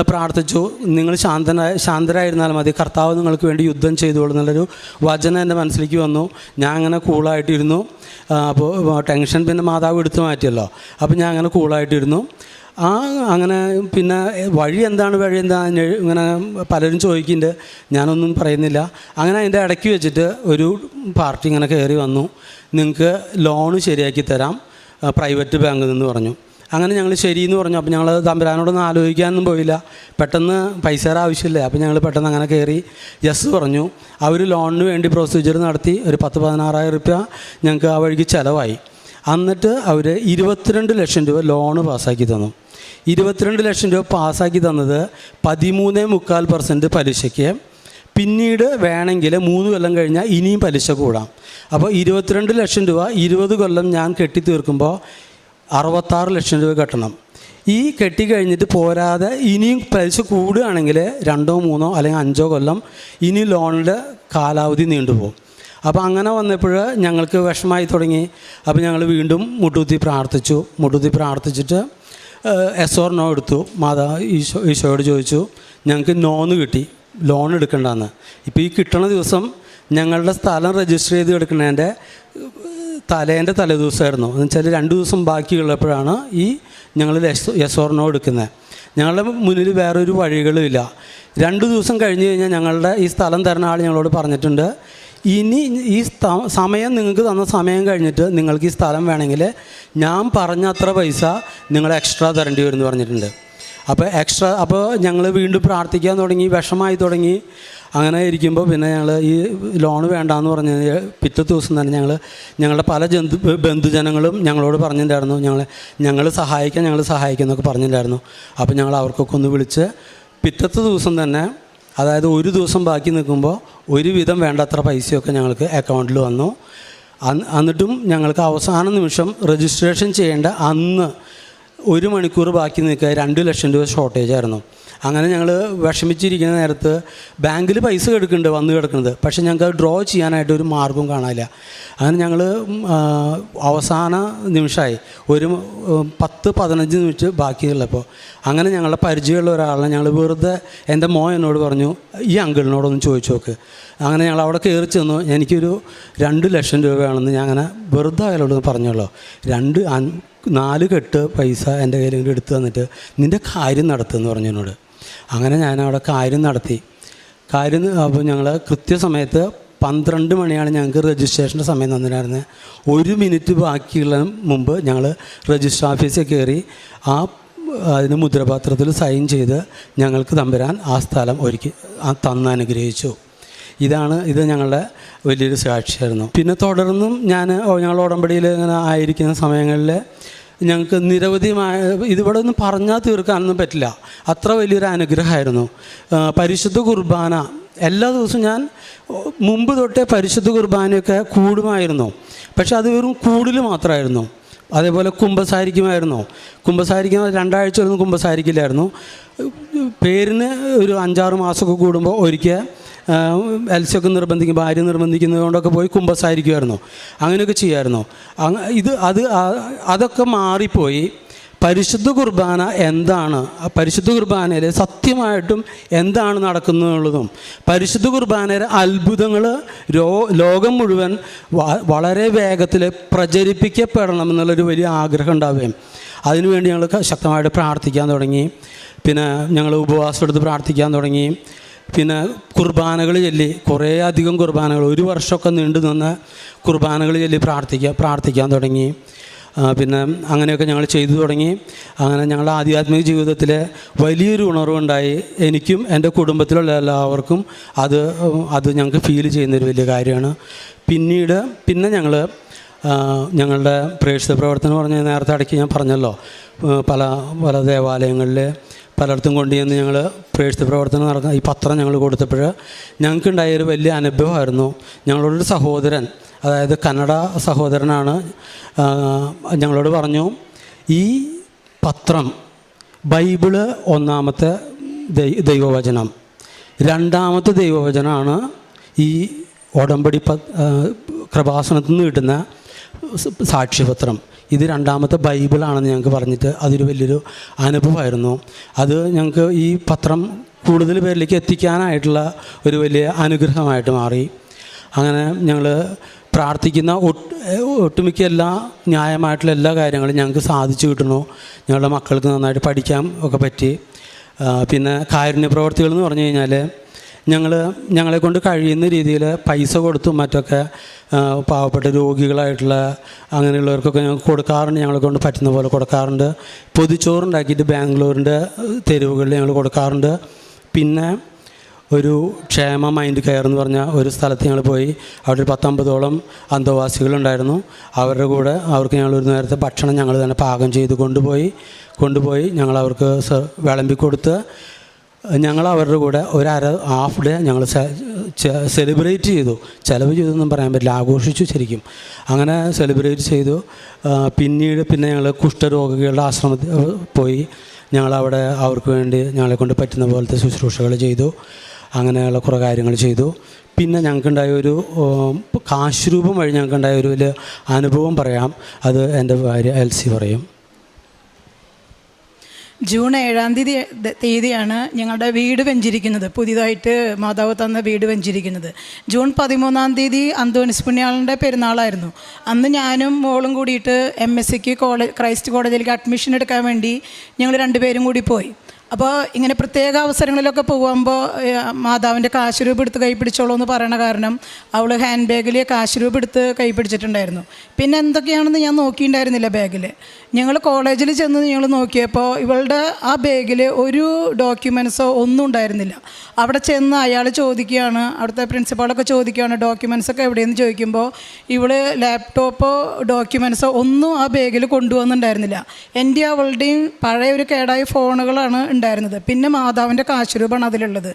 പ്രാർത്ഥിച്ചു. നിങ്ങൾ ശാന്തനായ ശാന്തരായിരുന്നാൽ മതി. കർത്താവ് നിങ്ങൾക്ക് വേണ്ടി യുദ്ധം ചെയ്തോളൂ എന്നുള്ളൊരു വചനം എന്റെ മനസ്സിലേക്ക് വന്നു. ഞാൻ അങ്ങനെ കൂളായിട്ടിരുന്നു. അപ്പോൾ ടെൻഷൻ പിന്നെ മാതാവ് എടുത്തു മാറ്റിയല്ലോ. അപ്പോൾ ഞാൻ അങ്ങനെ കൂളായിട്ടിരുന്നു. ആ അങ്ങനെ പിന്നെ വഴി എന്താണ് വഴി എന്താണ് ഇങ്ങനെ പലരും ചോദിക്കുന്നുണ്ട്. ഞാനൊന്നും പറയുന്നില്ല. അങ്ങനെ അതിന്റെ ഇടയ്ക്ക് വെച്ചിട്ട് ഒരു പാർട്ടി ഇങ്ങനെ കയറി വന്നു. നിങ്ങൾക്ക് ലോണ് ശരിയാക്കി തരാം. പ്രൈവറ്റ് ബാങ്കിൽ നിന്ന് പറഞ്ഞു. അങ്ങനെ ഞങ്ങൾ ശരിയെന്ന് പറഞ്ഞു. അപ്പോൾ ഞങ്ങൾ തമ്പുരാനോടൊന്നും ആലോചിക്കാനൊന്നും പോയില്ല. പെട്ടെന്ന് പൈസയുടെ ആവശ്യമില്ല. അപ്പോൾ ഞങ്ങൾ പെട്ടെന്ന് അങ്ങനെ കയറി യെസ് പറഞ്ഞു. അവർ ലോണിന് വേണ്ടി പ്രൊസീജിയർ നടത്തി. ഒരു പത്ത് പതിനാറായിരം റുപ്യ ഞങ്ങൾക്ക് ആ വഴിക്ക് ചിലവായി. എന്നിട്ട് അവർ ഇരുപത്തിരണ്ട് ലക്ഷം രൂപ ലോണ് പാസ്സാക്കി തന്നു. ഇരുപത്തിരണ്ട് ലക്ഷം രൂപ പാസ്സാക്കി തന്നത് പതിമൂന്ന് മുക്കാൽ പെർസെന്റ് പലിശയ്ക്ക്. പിന്നീട് വേണമെങ്കിൽ മൂന്ന് കൊല്ലം കഴിഞ്ഞാൽ ഇനിയും പലിശ കൂടാം. അപ്പോൾ ഇരുപത്തിരണ്ട് ലക്ഷം രൂപ ഇരുപത് കൊല്ലം ഞാൻ കെട്ടി തീർക്കുമ്പോൾ അറുപത്താറ് ലക്ഷം രൂപ കെട്ടണം. ഈ കെട്ടി കഴിഞ്ഞിട്ട് പോരാതെ ഇനിയും പലിശ കൂടുകയാണെങ്കിൽ രണ്ടോ മൂന്നോ അല്ലെങ്കിൽ അഞ്ചോ കൊല്ലം ഇനി ലോണിന്റെ കാലാവധി നീണ്ടുപോകും അപ്പോൾ അങ്ങനെ വന്നപ്പോൾ ഞങ്ങൾക്ക് വിഷമായി തുടങ്ങി. അപ്പോൾ ഞങ്ങൾ വീണ്ടും മുട്ടുകുത്തി പ്രാർത്ഥിച്ചു. മുട്ടുകുത്തി പ്രാർത്ഥിച്ചിട്ട് എസ് ഓർ നോ എടുത്തു. മാതാ ഈശോ ഈശോയോട് ചോദിച്ചു ഞങ്ങൾക്ക് നോന്ന് കിട്ടി. ലോൺ എടുക്കേണ്ടെന്ന്. ഇപ്പോൾ ഈ കിട്ടണ ദിവസം ഞങ്ങളുടെ സ്ഥലം രജിസ്റ്റർ ചെയ്ത് എടുക്കുന്നതിന്റെ തലേന്റെ തലേദിവസമായിരുന്നു. എന്ന് വെച്ചാൽ രണ്ട് ദിവസം ബാക്കിയുള്ളപ്പോഴാണ് ഈ ഞങ്ങൾ എസ് ഓർ നോ എടുക്കുന്നത്. ഞങ്ങളുടെ മുന്നിൽ വേറൊരു വഴികളും ഇല്ല. രണ്ട് ദിവസം കഴിഞ്ഞ് കഴിഞ്ഞാൽ ഞങ്ങളുടെ ഈ സ്ഥലം തരുന്ന ആൾ ഞങ്ങളോട് പറഞ്ഞിട്ടുണ്ട് ഇനി ഈ സമയം നിങ്ങൾക്ക് തന്ന സമയം കഴിഞ്ഞിട്ട് നിങ്ങൾക്ക് ഈ സ്ഥലം വേണമെങ്കിൽ ഞാൻ പറഞ്ഞ അത്ര പൈസ നിങ്ങൾ എക്സ്ട്രാ തരേണ്ടി വരും എന്ന് പറഞ്ഞിട്ടുണ്ട്. അപ്പോൾ എക്സ്ട്രാ അപ്പോൾ ഞങ്ങൾ വീണ്ടും പ്രാർത്ഥിക്കാൻ തുടങ്ങി വിഷമായി തുടങ്ങി. അങ്ങനെ ഇരിക്കുമ്പോൾ പിന്നെ ഞങ്ങൾ ഈ ലോൺ വേണ്ടാന്ന് പറഞ്ഞ് പിറ്റേ ദിവസം തന്നെ ഞങ്ങൾ ഞങ്ങളുടെ പല ജന്തു ബന്ധുജനങ്ങളും ഞങ്ങളോട് പറഞ്ഞിട്ടുണ്ടായിരുന്നു. ഞങ്ങൾ ഞങ്ങൾ സഹായിക്കാൻ ഞങ്ങൾ സഹായിക്കാം എന്നൊക്കെ പറഞ്ഞിട്ടുണ്ടായിരുന്നു. അപ്പോൾ ഞങ്ങൾ അവർക്കൊക്കെ ഒന്ന് വിളിച്ച് പിറ്റത്തെ ദിവസം തന്നെ അതായത് ഒരു ദിവസം ബാക്കി നിൽക്കുമ്പോൾ ഒരുവിധം വേണ്ടത്ര പൈസയൊക്കെ ഞങ്ങൾക്ക് അക്കൗണ്ടിൽ വന്നു. എന്നിട്ടും ഞങ്ങൾക്ക് അവസാന നിമിഷം രജിസ്ട്രേഷൻ ചെയ്യേണ്ട അന്ന് ഒരു മണിക്കൂർ ബാക്കി നിൽക്കുക രണ്ട് ലക്ഷം രൂപ ഷോർട്ടേജ് ആയിരുന്നു. അങ്ങനെ ഞങ്ങൾ വിഷമിച്ചിരിക്കുന്ന നേരത്ത് ബാങ്കിൽ പൈസ കിടക്കുന്നുണ്ട് വന്ന് കിടക്കുന്നത്. പക്ഷേ ഞങ്ങൾക്ക് അത് ഡ്രോ ചെയ്യാനായിട്ട് ഒരു മാർഗവും കാണാനില്ല. അങ്ങനെ ഞങ്ങൾ അവസാന നിമിഷമായി ഒരു പത്ത് പതിനഞ്ച് മിനിറ്റ് ബാക്കിയുള്ളപ്പോൾ അങ്ങനെ ഞങ്ങളുടെ പരിചയമുള്ള ഒരാളെ ഞങ്ങൾ വെറുതെ എന്റെ മോ എന്നോട് പറഞ്ഞു ഈ അങ്കിളിനോടൊന്ന് ചോദിച്ചു നോക്ക്. അങ്ങനെ ഞങ്ങൾ അവിടെ കയറി ചെന്നു. എനിക്കൊരു രണ്ട് ലക്ഷം രൂപയാണെന്ന് ഞാൻ അങ്ങനെ വെറുതെ അയാളോട് പറഞ്ഞുള്ളൂ രണ്ട് നാല് കെട്ട് പൈസ എന്റെ കയ്യിൽ എടുത്ത് തന്നിട്ട് നിന്റെ കാര്യം നടത്തുമെന്ന് പറഞ്ഞു എന്നോട്. അങ്ങനെ ഞാൻ അവിടെ കാര്യം നടത്തി. കാര്യം അപ്പോൾ ഞങ്ങൾ കൃത്യസമയത്ത് പന്ത്രണ്ട് മണിയാണ് ഞങ്ങൾക്ക് രജിസ്ട്രേഷന്റെ സമയം തന്നിട്ടുണ്ടായിരുന്നത് ഒരു മിനിറ്റ് ബാക്കിയുള്ള മുമ്പ് ഞങ്ങൾ രജിസ്റ്റർ ഓഫീസിൽ കയറി ആ അതിന് മുദ്രപാത്രത്തിൽ സൈൻ ചെയ്ത് ഞങ്ങൾക്ക് തമ്പരാൻ ആ സ്ഥലം ഒരുക്കി തന്ന് അനുഗ്രഹിച്ചു. ഇതാണ് ഇത് ഞങ്ങളുടെ വലിയൊരു സാക്ഷിയായിരുന്നു. പിന്നെ തുടർന്നും ഞാൻ ഞങ്ങൾ ഉടമ്പടിയിൽ ഇങ്ങനെ ആയിരിക്കുന്ന സമയങ്ങളിൽ ഞങ്ങൾക്ക് നിരവധിമായ ഇതിവിടെ ഒന്നും പറഞ്ഞാൽ തീർക്കാനൊന്നും പറ്റില്ല. അത്ര വലിയൊരു അനുഗ്രഹമായിരുന്നു. പരിശുദ്ധ കുർബാന എല്ലാ ദിവസവും ഞാൻ മുമ്പ് തൊട്ടേ പരിശുദ്ധ കുർബാനയൊക്കെ കൂടുമായിരുന്നു. പക്ഷെ അത് വെറും കൂടുതൽ മാത്രമായിരുന്നു. അതേപോലെ കുമ്പസാരിക്കുമായിരുന്നു കുമ്പസാരിക്കുന്ന രണ്ടാഴ്ച ഒന്നും കുമ്പസാരിക്കില്ലായിരുന്നു പേരിന് ഒരു അഞ്ചാറ് മാസമൊക്കെ കൂടുമ്പോൾ ഒരിക്കൽ എൽസൊക്കെ നിർബന്ധിക്കും ഭാര്യ നിർബന്ധിക്കുന്നതുകൊണ്ടൊക്കെ പോയി കുമ്പസായിരിക്കുമായിരുന്നു അങ്ങനെയൊക്കെ അങ്ങ ഇത് അത് അതൊക്കെ മാറിപ്പോയി. പരിശുദ്ധ കുർബാന എന്താണ്? ആ പരിശുദ്ധ കുർബാനയിൽ സത്യമായിട്ടും എന്താണ് നടക്കുന്നതെന്നുള്ളതും പരിശുദ്ധ കുർബാനയിലെ അത്ഭുതങ്ങൾ ലോകം മുഴുവൻ വളരെ വേഗത്തിൽ പ്രചരിപ്പിക്കപ്പെടണം എന്നുള്ളൊരു വലിയ ആഗ്രഹം ഉണ്ടാവുകയും അതിനുവേണ്ടി ഞങ്ങൾ ശക്തമായിട്ട് പ്രാർത്ഥിക്കാൻ തുടങ്ങി. പിന്നെ ഞങ്ങൾ ഉപവാസം എടുത്ത് പ്രാർത്ഥിക്കാൻ തുടങ്ങി. പിന്നെ കുർബാനകൾ ചൊല്ലി കുറേ അധികം കുർബാനകൾ. ഒരു വർഷമൊക്കെ നീണ്ടു നിന്ന കുർബാനകൾ ചൊല്ലി പ്രാർത്ഥിക്കുക പ്രാർത്ഥിക്കാൻ തുടങ്ങി. പിന്നെ അങ്ങനെയൊക്കെ ഞങ്ങൾ ചെയ്തു തുടങ്ങി. അങ്ങനെ ഞങ്ങളുടെ ആധ്യാത്മിക ജീവിതത്തിൽ വലിയൊരു ഉണർവുണ്ടായി. എനിക്കും എന്റെ കുടുംബത്തിലുള്ള എല്ലാവർക്കും അത് അത് ഞങ്ങൾക്ക് ഫീൽ ചെയ്യുന്നൊരു വലിയ കാര്യമാണ്. പിന്നീട് പിന്നെ ഞങ്ങൾ ഞങ്ങളുടെ പ്രേക്ഷിത പ്രവർത്തനം പറഞ്ഞ നേരത്തെ അടക്കി ഞാൻ പറഞ്ഞല്ലോ. പല പല ദേവാലയങ്ങളിൽ പലയിടത്തും കൊണ്ടുചെന്ന് ഞങ്ങൾ പ്രേക്ഷിത പ്രവർത്തനം നടക്കുന്ന ഈ പത്രം ഞങ്ങൾ കൊടുത്തപ്പോൾ ഞങ്ങൾക്കുണ്ടായ ഒരു വലിയ അനുഭവമായിരുന്നു. ഞങ്ങളോടൊരു സഹോദരൻ അതായത് കന്നഡ സഹോദരനാണ് ഞങ്ങളോട് പറഞ്ഞു ഈ പത്രം ബൈബിൾ ഒന്നാമത്തെ ദൈവവചനം. രണ്ടാമത്തെ ദൈവവചനമാണ് ഈ ഉടമ്പടി പ കൃപാസനത്തിൽ നിന്ന് കിട്ടുന്ന സാക്ഷ്യപത്രം. ഇത് രണ്ടാമത്തെ ബൈബിളാണെന്ന് ഞങ്ങൾക്ക് പറഞ്ഞിട്ട് അതൊരു വലിയൊരു അനുഭവമായിരുന്നു. അത് ഞങ്ങൾക്ക് ഈ പത്രം കൂടുതൽ പേരിലേക്ക് എത്തിക്കാനായിട്ടുള്ള ഒരു വലിയ അനുഗ്രഹമായിട്ട് മാറി. അങ്ങനെ ഞങ്ങൾ പ്രാർത്ഥിക്കുന്ന ഒട്ട് ഒട്ടുമിക്ക എല്ലാ ന്യായമായിട്ടുള്ള എല്ലാ കാര്യങ്ങളും ഞങ്ങൾക്ക് സാധിച്ചു കിട്ടുന്നു. ഞങ്ങളുടെ മക്കൾക്ക് നന്നായിട്ട് പഠിക്കാൻ ഒക്കെ പറ്റി. പിന്നെ കാരുണ്യ പ്രവർത്തികൾ എന്ന് പറഞ്ഞു കഴിഞ്ഞാൽ ഞങ്ങൾ ഞങ്ങളെ കൊണ്ട് കഴിയുന്ന രീതിയിൽ പൈസ കൊടുത്തും മറ്റൊക്കെ പാവപ്പെട്ട രോഗികളായിട്ടുള്ള അങ്ങനെയുള്ളവർക്കൊക്കെ ഞങ്ങൾ കൊടുക്കാറുണ്ട്. ഞങ്ങളെ കൊണ്ട് പറ്റുന്ന പോലെ കൊടുക്കാറുണ്ട്. പൊതിച്ചോറുണ്ടാക്കിയിട്ട് ബാംഗ്ലൂരിന്റെ തെരുവുകളിൽ ഞങ്ങൾ കൊടുക്കാറുണ്ട്. പിന്നെ ഒരു ക്ഷേമ മൈൻഡ് കെയർ എന്ന് പറഞ്ഞ ഒരു സ്ഥലത്ത് ഞങ്ങൾ പോയി. അവിടെ ഒരു പത്തൊമ്പതോളം അന്തവാസികളുണ്ടായിരുന്നു. അവരുടെ കൂടെ അവർക്ക് ഞങ്ങൾ ഒരു നേരത്തെ ഭക്ഷണം ഞങ്ങൾ തന്നെ പാകം ചെയ്ത് കൊണ്ടുപോയി. കൊണ്ടുപോയി ഞങ്ങൾ അവർക്ക് സ- വിളമ്പി കൊടുത്ത് ഞങ്ങൾ അവരുടെ കൂടെ ഒരു അര ഹാഫ് ഡേ ഞങ്ങൾ സെലിബ്രേറ്റ് ചെയ്തു. ചിലവ് ചെയ്തൊന്നും പറയാൻ പറ്റില്ല. ആഘോഷിച്ചു ശരിക്കും. അങ്ങനെ സെലിബ്രേറ്റ് ചെയ്തു. പിന്നീട് പിന്നെ ഞങ്ങൾ കുഷ്ഠരോഗികളുടെ ആശ്രമത്തിൽ പോയി. ഞങ്ങളവിടെ അവർക്ക് വേണ്ടി ഞങ്ങളെ കൊണ്ട് പറ്റുന്ന പോലത്തെ ശുശ്രൂഷകൾ ചെയ്തു. അങ്ങനെയുള്ള കുറേ കാര്യങ്ങൾ ചെയ്തു. പിന്നെ ഞങ്ങൾക്കുണ്ടായ ഒരു കാശ് രൂപം വഴി ഞങ്ങൾക്കുണ്ടായ ഒരു വലിയ അനുഭവം പറയാം. അത് എന്റെ ഭാര്യ എൽസി പറയും. ജൂൺ ഏഴാം തീയതി തീയതിയാണ് ഞങ്ങളുടെ വീട് വെഞ്ചിരിക്കുന്നത്. പുതിയതായിട്ട് മാതാവ് തന്ന വീട് വെഞ്ചിരിക്കുന്നത്. ജൂൺ പതിമൂന്നാം തീയതി അന്തോണിസ് പുണ്യാളന്റെ പെരുന്നാളായിരുന്നു. അന്ന് ഞാനും മോളും കൂടിയിട്ട് എം എസ് സിക്ക് കോളേജ് ക്രൈസ്റ്റ് കോളേജിലേക്ക് അഡ്മിഷൻ എടുക്കാൻ വേണ്ടി ഞങ്ങൾ രണ്ടുപേരും കൂടി പോയി. അപ്പോൾ ഇങ്ങനെ പ്രത്യേക അവസരങ്ങളിലൊക്കെ പോകുമ്പോൾ മാതാവിന്റെ കാശ് രൂപ എടുത്ത് കൈ പിടിച്ചോളൂ എന്ന് പറയണ കാരണം അവൾ ഹാൻഡ് ബാഗിൽ കാശ് രൂപ എടുത്ത് കൈ പിടിച്ചിട്ടുണ്ടായിരുന്നു. പിന്നെ എന്തൊക്കെയാണെന്ന് ഞാൻ നോക്കിയിട്ടുണ്ടായിരുന്നില്ല ബാഗിൽ ഞങ്ങൾ കോളേജിൽ ചെന്ന് ഞങ്ങൾ നോക്കിയപ്പോൾ ഇവളുടെ ആ ബാഗിൽ ഒരു ഡോക്യുമെൻസോ ഒന്നും ഉണ്ടായിരുന്നില്ല. അവിടെ ചെന്ന് അയാൾ ചോദിക്കുകയാണ് അവിടുത്തെ പ്രിൻസിപ്പാളൊക്കെ ചോദിക്കുകയാണ് ഡോക്യുമെൻസ് ഒക്കെ എവിടെയെന്ന് ചോദിക്കുമ്പോൾ ഇവൾ ലാപ്ടോപ്പോ ഡോക്യുമെൻസോ ഒന്നും ആ ബാഗിൽ കൊണ്ടുവന്നിട്ടുണ്ടായിരുന്നില്ല. എന്റെ അവളുടെയും പഴയ ഒരു കേടായ ഫോണുകളാണ് ഉണ്ടായിരുന്നത്. പിന്നെ മാതാവിന്റെ കാശുരൂപമാണ് അതിലുള്ളത്.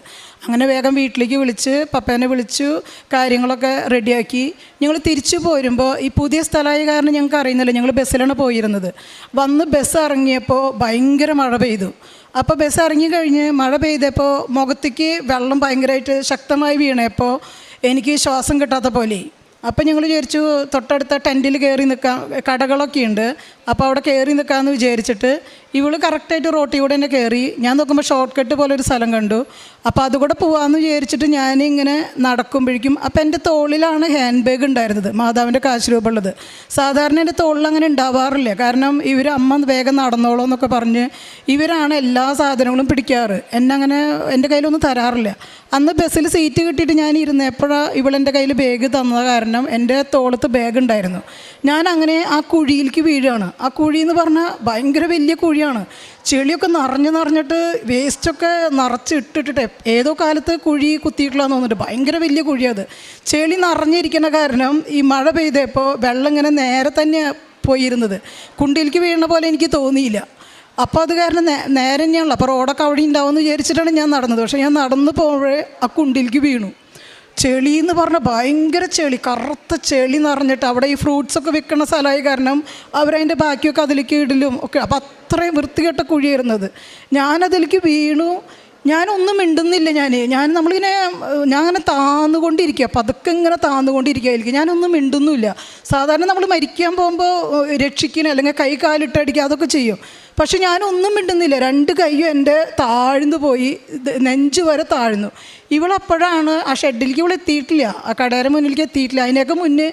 അങ്ങനെ വേഗം വീട്ടിലേക്ക് വിളിച്ച് പപ്പേനെ വിളിച്ചു കാര്യങ്ങളൊക്കെ റെഡിയാക്കി. ഞങ്ങൾ തിരിച്ചു പോരുമ്പോൾ ഈ പുതിയ സ്ഥലമായ കാരണം ഞങ്ങൾക്ക് അറിയുന്നില്ല. ഞങ്ങൾ ബസ്സിലാണ് പോയിരുന്നത്. വന്ന് ബസ് ഇറങ്ങിയപ്പോൾ ഭയങ്കര മഴ പെയ്തു. അപ്പോൾ ബസ് ഇറങ്ങി കഴിഞ്ഞ് മഴ പെയ്തപ്പോൾ മുഖത്തേക്ക് വെള്ളം ഭയങ്കരമായിട്ട് ശക്തമായി വീണപ്പോൾ എനിക്ക് ശ്വാസം കിട്ടാത്ത പോലെ. അപ്പം ഞങ്ങൾ വിചാരിച്ചു തൊട്ടടുത്ത ടെന്റിൽ കയറി നിൽക്കാം കടകളൊക്കെ ഉണ്ട്. അപ്പോൾ അവിടെ കയറി നിൽക്കാമെന്ന് വിചാരിച്ചിട്ട് ഇവൾ കറക്റ്റായിട്ട് റോട്ടിൽ കൂടെ തന്നെ കയറി ഞാൻ നോക്കുമ്പോൾ ഷോർട്ട് കട്ട് പോലെ ഒരു സ്ഥലം കണ്ടു. അപ്പോൾ അതുകൂടെ പോകാമെന്ന് വിചാരിച്ചിട്ട് ഞാനിങ്ങനെ നടക്കുമ്പോഴേക്കും അപ്പോൾ എന്റെ തോളിലാണ് ഹാൻഡ് ബാഗ് ഉണ്ടായിരുന്നത് മാതാവിന്റെ കാശ് രൂപമുള്ളത് സാധാരണ എന്റെ തോളിൽ അങ്ങനെ ഉണ്ടാവാറില്ല. കാരണം ഇവർ അമ്മ വേഗം നടന്നോളൂ എന്നൊക്കെ പറഞ്ഞ് ഇവരാണ് എല്ലാ സാധനങ്ങളും പിടിക്കാറ്. എന്നെ അങ്ങനെ എന്റെ കയ്യിലൊന്നും തരാറില്ല. അന്ന് ബസ്സിൽ സീറ്റ് കിട്ടിയിട്ട് ഞാൻ ഇരുന്ന് എപ്പോഴാണ് ഇവളെന്റെ കയ്യിൽ ബാഗ് തന്നത് കാരണം എന്റെ തോളത്ത് ബാഗ് ഉണ്ടായിരുന്നു. ഞാൻ അങ്ങനെ ആ കുഴിയിലേക്ക് വീഴുകയാണ് ആ കുഴി എന്ന് പറഞ്ഞാൽ ഭയങ്കര വലിയ കുഴിയാണ് ചെളിയൊക്കെ നിറഞ്ഞ് നിറഞ്ഞിട്ട് വേസ്റ്റൊക്കെ നിറച്ച് ഇട്ടിട്ടിട്ട് ഏതോ കാലത്ത് കുഴി കുത്തിയിട്ടുള്ളതെന്ന് തോന്നിട്ട് ഭയങ്കര വലിയ കുഴിയത് ചെളി നിറഞ്ഞിരിക്കുന്ന കാരണം ഈ മഴ പെയ്തപ്പോൾ വെള്ളം ഇങ്ങനെ നേരെ തന്നെ പോയിരുന്നത്. കുണ്ടിലേക്ക് വീഴുന്ന പോലെ എനിക്ക് തോന്നിയില്ല. അപ്പോൾ അത് കാരണം നേരെ തന്നെയാണല്ലോ. അപ്പോൾ റോഡൊക്കെ അവിടെ ഉണ്ടാവുമെന്ന് വിചാരിച്ചിട്ടാണ് ഞാൻ നടന്നത്. പക്ഷേ ഞാൻ നടന്നു പോകുമ്പോഴേ ആ കുണ്ടിലേക്ക് വീണു. ചെളി എന്ന് പറഞ്ഞാൽ ഭയങ്കര ചെളി കറുത്ത ചെളി നിറഞ്ഞിട്ട് അവിടെ ഈ ഫ്രൂട്ട്സ് ഒക്കെ വിൽക്കുന്ന സ്ഥലമായ കാരണം അവരതിന്റെ ബാക്കിയൊക്കെ അതിലേക്ക് ഇടലും ഒക്കെ. അപ്പം അത്രയും വൃത്തികെട്ട കുഴിയായിരുന്നത് ഞാനതിലേക്ക് വീണു. ഞാനൊന്നും മിണ്ടുന്നില്ല ഞാൻ ഞാൻ നമ്മളിങ്ങനെ ഞാൻ അങ്ങനെ താന്നുകൊണ്ടിരിക്കുക. പതുക്കെ ഇങ്ങനെ താന്നുകൊണ്ടിരിക്കുകയായിരിക്കും. ഞാനൊന്നും മിണ്ടുന്നില്ല സാധാരണ നമ്മൾ മരിക്കാൻ പോകുമ്പോൾ രക്ഷിക്കണം അല്ലെങ്കിൽ കൈ കാലിട്ടടിക്കുക അതൊക്കെ ചെയ്യും. പക്ഷെ ഞാനൊന്നും മിണ്ടുന്നില്ല. രണ്ട് കൈയും എന്റെ താഴ്ന്നു പോയി. നെഞ്ച് വരെ താഴ്ന്നു. ഇവളപ്പോഴാണ് ആ ഷെഡിലേക്ക് ഇവൾ എത്തിയിട്ടില്ല. ആ കടയുടെ മുന്നിലേക്ക് എത്തിയിട്ടില്ല. അതിനൊക്കെ മുന്നേ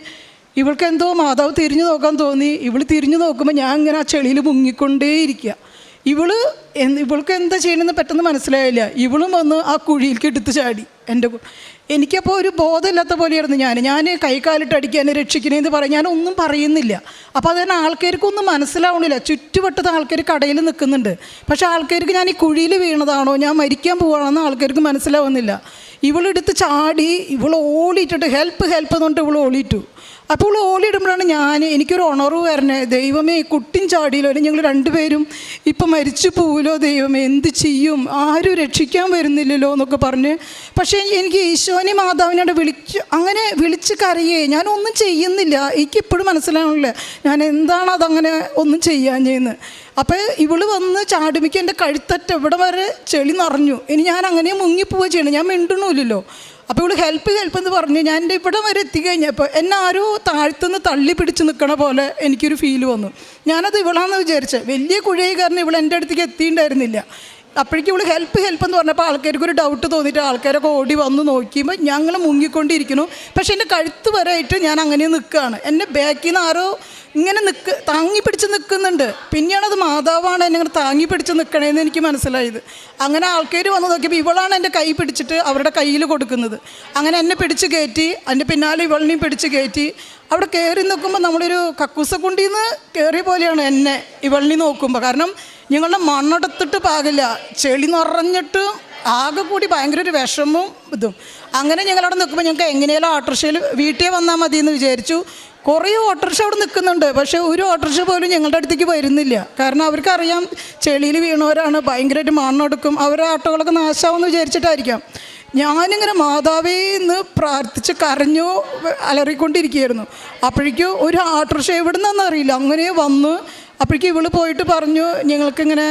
ഇവൾക്ക് എന്തോ മാതാവ് തിരിഞ്ഞു നോക്കാൻ തോന്നി. ഇവൾ തിരിഞ്ഞു നോക്കുമ്പോൾ ഞാൻ ഇങ്ങനെ ആ ചെളിയിൽ മുങ്ങിക്കൊണ്ടേയിരിക്കുക. ഇവൾ ഇവൾക്ക് എന്താ ചെയ്യണമെന്ന് പെട്ടെന്ന് മനസ്സിലായില്ല. ഇവളും വന്ന് ആ കുഴിയിലേക്ക് എടുത്ത് ചാടി. എന്റെ എനിക്കപ്പോൾ ഒരു ബോധമില്ലാത്ത പോലെയായിരുന്നു ഞാൻ. ഞാൻ കൈകാലിട്ട് അടിക്കാൻ രക്ഷിക്കണേന്ന് പറയും ഞാൻ ഒന്നും പറയുന്നില്ല. അപ്പോൾ അതുതന്നെ ആൾക്കാർക്കൊന്നും മനസ്സിലാവണില്ല. ചുറ്റുവട്ടത്ത് ആൾക്കാർ കടയിൽ നിൽക്കുന്നുണ്ട്. പക്ഷേ ആൾക്കാർക്ക് ഞാൻ ഈ കുഴിയിൽ വീണതാണോ ഞാൻ മരിക്കാൻ പോവാണെന്ന് ആൾക്കാർക്ക് മനസ്സിലാവുന്നില്ല. ഇവളെടുത്ത് ചാടി ഇവൾ ഓളിയിട്ടിട്ട് ഹെൽപ്പ് ഹെൽപ്പ് എന്നുകൊണ്ട് ഇവൾ ഓടിയിട്ടു അപ്പോൾ ഓളിയിടുമ്പോഴാണ് ഞാൻ എനിക്കൊരു ഉണർവ് വരണേ. ദൈവമേ കുട്ടിൻ ചാടിയിലോ അല്ലെങ്കിൽ ഞങ്ങൾ രണ്ടുപേരും ഇപ്പം മരിച്ചു പോവുമല്ലോ ദൈവമേ? എന്ത് ചെയ്യും? ആരും രക്ഷിക്കാൻ വരുന്നില്ലല്ലോ എന്നൊക്കെ പറഞ്ഞ്. പക്ഷേ എനിക്ക് ഈശോനെ മാതാവിനോട് വിളിച്ച് അങ്ങനെ വിളിച്ച് കരയേ. ഞാനൊന്നും ചെയ്യുന്നില്ല. എനിക്കിപ്പോഴും മനസ്സിലാവണില്ല ഞാൻ എന്താണ് അതങ്ങനെ ഒന്നും ചെയ്യാൻ ചെയ്യുന്നത്? അപ്പോൾ ഇവൾ വന്ന് ചാടുമിക്ക് എന്റെ കഴുത്തറ്റ ഇവിടെ വരെ ചെളി നിറഞ്ഞു. ഇനി ഞാൻ അങ്ങനെ മുങ്ങിപ്പോവുക ചെയ്യണം ഞാൻ മിണ്ടണമില്ലല്ലോ. അപ്പോൾ ഇവൾ ഹെൽപ്പ് ഹെൽപ്പ് എന്ന് പറഞ്ഞ്. ഞാൻ എന്റെ ഇവിടെ വരെ എത്തിക്കഴിഞ്ഞപ്പോൾ എന്നെ ആരോ താഴ്ത്തുനിന്ന് തള്ളി പിടിച്ച് നിൽക്കണ പോലെ എനിക്കൊരു ഫീൽ വന്നു. ഞാനത് ഇവളാന്ന് വിചാരിച്ചത് വലിയ കുഴയെ കാരണം ഇവൾ എന്റെ അടുത്തേക്ക് എത്തിയിട്ടുണ്ടായിരുന്നില്ല. അപ്പോഴേക്കും ഇവിടെ ഹെൽപ്പ് ഹെൽപ്പ് എന്ന് പറഞ്ഞപ്പോൾ ആൾക്കാർക്ക് ഒരു ഡൗട്ട് തോന്നിയിട്ട് ആൾക്കാരൊക്കെ ഓടി വന്ന് നോക്കിയുമ്പോൾ ഞങ്ങൾ മുങ്ങിക്കൊണ്ടിരിക്കുന്നു. പക്ഷേ എന്റെ കഴുത്ത് വരെയായിട്ട് ഞാൻ അങ്ങനെ നിൽക്കുകയാണ്. എന്റെ ബാക്കിൽ നിന്ന് ആരോ ഇങ്ങനെ നിൽക്ക് താങ്ങി പിടിച്ച് നിൽക്കുന്നുണ്ട്. പിന്നെയാണ് അത് മാതാവാണ് എന്നെ ഇങ്ങനെ താങ്ങി പിടിച്ച് നിൽക്കണേന്ന് എനിക്ക് മനസ്സിലായത്. അങ്ങനെ ആൾക്കാർ വന്ന് നോക്കിയപ്പോൾ ഇവളാണ് എന്റെ കൈ പിടിച്ചിട്ട് അവരുടെ കയ്യിൽ കൊടുക്കുന്നത്. അങ്ങനെ എന്നെ പിടിച്ച് കയറ്റി എന്റെ പിന്നാലെ ഇവളിനെയും പിടിച്ച് കയറ്റി. അവിടെ കയറി നിൽക്കുമ്പോൾ നമ്മളൊരു കക്കൂസക്കുണ്ടിയിൽ നിന്ന് കയറിയ പോലെയാണ് എന്നെ ഇവളിനെ നോക്കുമ്പോൾ. കാരണം ഞങ്ങളുടെ മണ്ണെടുത്തിട്ട് പാകില്ല. ചെളി നിറഞ്ഞിട്ട് ആകെ കൂടി ഭയങ്കര ഒരു വിഷമവും ഇതും. അങ്ങനെ ഞങ്ങളവിടെ നിൽക്കുമ്പോൾ ഞങ്ങൾക്ക് എങ്ങനെയാലും ഓട്ടോറിക്ഷയിൽ വീട്ടിൽ വന്നാൽ മതി എന്ന് വിചാരിച്ചു. കുറേ ഓട്ടോറിക്ഷ അവിടെ നിൽക്കുന്നുണ്ട്. പക്ഷേ ഒരു ഓട്ടോറിക്ഷ പോലും ഞങ്ങളുടെ അടുത്തേക്ക് വരുന്നില്ല. കാരണം അവർക്കറിയാം ചെളിയിൽ വീണവരാണ് ഭയങ്കരമായിട്ട് മണ്ണെടുക്കും. അവരുടെ ഓട്ടോകളൊക്കെ നാശമാവെന്ന് വിചാരിച്ചിട്ടായിരിക്കാം. ഞാനിങ്ങനെ മാതാവേ എന്ന് പ്രാർത്ഥിച്ച് കരഞ്ഞു അലറിക്കൊണ്ടിരിക്കുകയായിരുന്നു. അപ്പോഴേക്കും ഒരു ഓട്ടോറിക്ഷ എവിടെ നിന്നാണെന്ന് അറിയില്ല. അങ്ങനെ വന്ന് അപ്പോഴേക്കും ഇവൾ പോയിട്ട് പറഞ്ഞു ഞങ്ങൾക്കിങ്ങനെ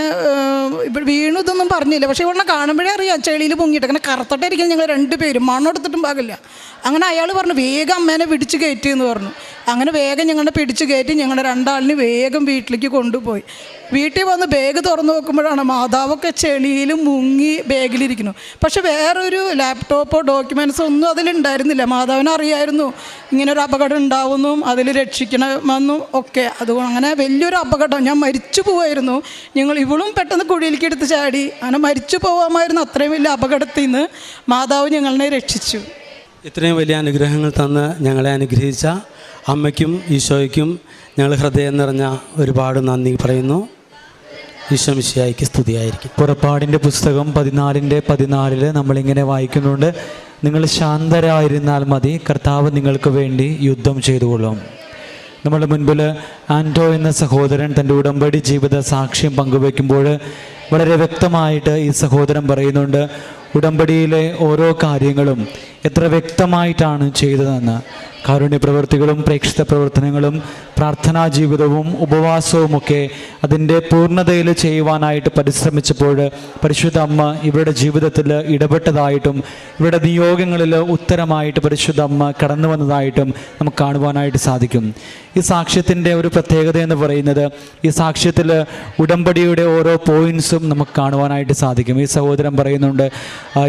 ഇവിടെ വീണു ഇതൊന്നും പറഞ്ഞില്ല. പക്ഷേ ഇവളെ കാണുമ്പോഴേ അറിയാം ചെളിയിൽ പൊങ്ങിയിട്ട്. അങ്ങനെ കറുത്തട്ടായിരിക്കും ഞങ്ങൾ രണ്ടുപേരും മണ്ണെടുത്തിട്ടും പാകില്ല. അങ്ങനെ അയാൾ പറഞ്ഞു വേഗം അമ്മേനെ പിടിച്ച് കയറ്റി എന്ന് പറഞ്ഞു. അങ്ങനെ വേഗം ഞങ്ങളെ പിടിച്ച് കയറ്റി ഞങ്ങളുടെ രണ്ടാളിന് വേഗം വീട്ടിലേക്ക് കൊണ്ടുപോയി. വീട്ടിൽ വന്ന് ബാഗ് തുറന്നു നോക്കുമ്പോഴാണ് മാതാവൊക്കെ ചെളിയിൽ മുങ്ങി ബാഗിലിരിക്കുന്നു. പക്ഷെ വേറൊരു ലാപ്ടോപ്പോ ഡോക്യുമെൻസോ ഒന്നും അതിലുണ്ടായിരുന്നില്ല. മാതാവിനെ അറിയായിരുന്നു ഇങ്ങനെ ഒരു അപകടം ഉണ്ടാവുമെന്നും അതിൽ രക്ഷിക്കണമെന്നും ഒക്കെ. അതുകൊണ്ട് അങ്ങനെ വലിയൊരു അപകടം. ഞാൻ മരിച്ചു പോവായിരുന്നു. ഞങ്ങൾ ഇവളും പെട്ടെന്ന് കുഴിയിലേക്ക് എടുത്ത് ചാടി. അങ്ങനെ മരിച്ചു പോകാമായിരുന്നു അത്രയും വലിയ അപകടത്തിൽ നിന്ന് മാതാവ് ഞങ്ങളെ രക്ഷിച്ചു. ഇത്രയും വലിയ അനുഗ്രഹങ്ങൾ തന്ന് ഞങ്ങളെ അനുഗ്രഹിച്ച അമ്മയ്ക്കും ഈശോയ്ക്കും ഞങ്ങൾ ഹൃദയം നിറഞ്ഞ ഒരുപാട് നന്ദി പറയുന്നു. ഈശോ മിശിയായിക്ക് സ്തുതിയായിരിക്കും. പുറപ്പാടിന്റെ പുസ്തകം പതിനാലിന്റെ പതിനാലിൽ നമ്മളിങ്ങനെ വായിക്കുന്നുണ്ട്. നിങ്ങൾ ശാന്തരായിരുന്നാൽ മതി കർത്താവ് നിങ്ങൾക്ക് വേണ്ടി യുദ്ധം ചെയ്തുകൊള്ളും. നമ്മുടെ മുൻപിൽ ആന്റോ എന്ന സഹോദരൻ തന്റെ ഉടമ്പടി ജീവിത സാക്ഷ്യം പങ്കുവെക്കുമ്പോൾ വളരെ വ്യക്തമായിട്ട് ഈ സഹോദരൻ പറയുന്നുണ്ട് ഉടമ്പടിയിലെ ഓരോ കാര്യങ്ങളും എത്ര വ്യക്തമായിട്ടാണ് ചെയ്തതെന്ന്. കാരുണ്യ പ്രവൃത്തികളും പ്രേക്ഷിത പ്രവർത്തനങ്ങളും പ്രാർത്ഥനാ ജീവിതവും ഉപവാസവുമൊക്കെ അതിന്റെ പൂർണതയിൽ ചെയ്യുവാനായിട്ട് പരിശ്രമിച്ചപ്പോൾ പരിശുദ്ധ അമ്മ ഇവരുടെ ജീവിതത്തിൽ ഇടപെട്ടതായിട്ടും ഇവരുടെ നിയോഗങ്ങളിൽ ഉത്തരമായിട്ട് പരിശുദ്ധ അമ്മ കടന്നു വന്നതായിട്ടും നമുക്ക് കാണുവാനായിട്ട് സാധിക്കും. ഈ സാക്ഷ്യത്തിന്റെ ഒരു പ്രത്യേകത എന്ന് പറയുന്നത് ഈ സാക്ഷ്യത്തിൽ ഉടമ്പടിയുടെ ഓരോ പോയിൻസും നമുക്ക് കാണുവാനായിട്ട് സാധിക്കും. ഈ സഹോദരൻ പറയുന്നുണ്ട്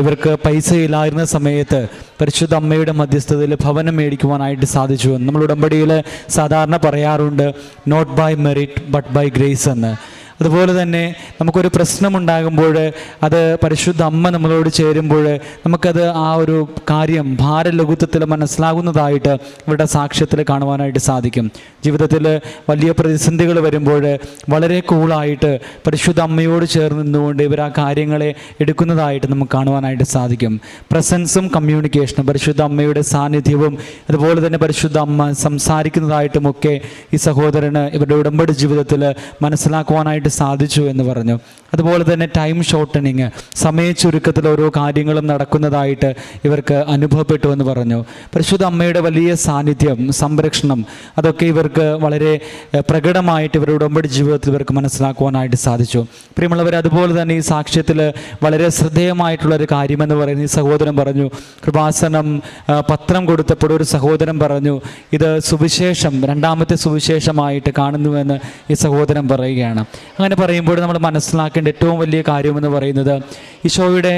ഇവർക്ക് പൈസ ഇല്ലായിരുന്ന സമയത്ത് പരിശുദ്ധ അമ്മയുടെ മധ്യസ്ഥതയിൽ ഭവനം മേടിക്കുവാനായിട്ട് സാധിച്ചു നമ്മൾ ഉടമ്പടിയിൽ സാധാരണ പറയാറുണ്ട് not by merit but by grace എന്ന്. അതുപോലെ തന്നെ നമുക്കൊരു പ്രശ്നമുണ്ടാകുമ്പോൾ അത് പരിശുദ്ധ അമ്മ നമ്മളോട് ചേരുമ്പോൾ നമുക്കത് ആ ഒരു കാര്യം ഭാരലഘുത്വത്തിൽ മനസ്സിലാകുന്നതായിട്ട് ഇവരുടെ സാക്ഷ്യത്തിൽ കാണുവാനായിട്ട് സാധിക്കും. ജീവിതത്തിൽ വലിയ പ്രതിസന്ധികൾ വരുമ്പോൾ വളരെ കൂളായിട്ട് പരിശുദ്ധ അമ്മയോട് ചേർന്ന് നിന്നുകൊണ്ട് ഇവർ ആ കാര്യങ്ങളെ എടുക്കുന്നതായിട്ട് നമുക്ക് കാണുവാനായിട്ട് സാധിക്കും. പ്രസൻസും കമ്മ്യൂണിക്കേഷനും പരിശുദ്ധ അമ്മയുടെ സാന്നിധ്യവും അതുപോലെ തന്നെ പരിശുദ്ധ അമ്മ സംസാരിക്കുന്നതായിട്ടുമൊക്കെ ഈ സഹോദരന് ഇവരുടെ ഉടമ്പടി ജീവിതത്തിൽ മനസ്സിലാക്കുവാനായിട്ട് സാധിച്ചു എന്ന് പറഞ്ഞു. അതുപോലെ തന്നെ ടൈം ഷോർട്ടനിങ് സമയ ചുരുക്കത്തിൽ ഓരോ കാര്യങ്ങളും നടക്കുന്നതായിട്ട് ഇവർക്ക് അനുഭവപ്പെട്ടു എന്ന് പറഞ്ഞു. പരിശുദ്ധ അമ്മയുടെ വലിയ സാന്നിധ്യം സംരക്ഷണം അതൊക്കെ ഇവർക്ക് വളരെ പ്രകടമായിട്ട് ഇവരുടെ ഉടമ്പടി ജീവിതത്തിൽ ഇവർക്ക് മനസ്സിലാക്കുവാനായിട്ട് സാധിച്ചു. പ്രിയമുള്ളവർ അതുപോലെ തന്നെ ഈ സാക്ഷ്യത്തിൽ വളരെ ശ്രദ്ധേയമായിട്ടുള്ള ഒരു കാര്യമെന്ന് പറയുന്നത് ഈ സഹോദരൻ പറഞ്ഞു. കൃപാസനം പത്രം കൊടുത്തപ്പോൾ ഒരു സഹോദരൻ പറഞ്ഞു ഇത് സുവിശേഷം രണ്ടാമത്തെ സുവിശേഷമായിട്ട് കാണുന്നുവെന്ന് ഈ സഹോദരൻ പറയുകയാണ്. അങ്ങനെ പറയുമ്പോൾ നമ്മൾ മനസ്സിലാക്കേണ്ട ഏറ്റവും വലിയ കാര്യമെന്ന് പറയുന്നത് ഈശോയുടെ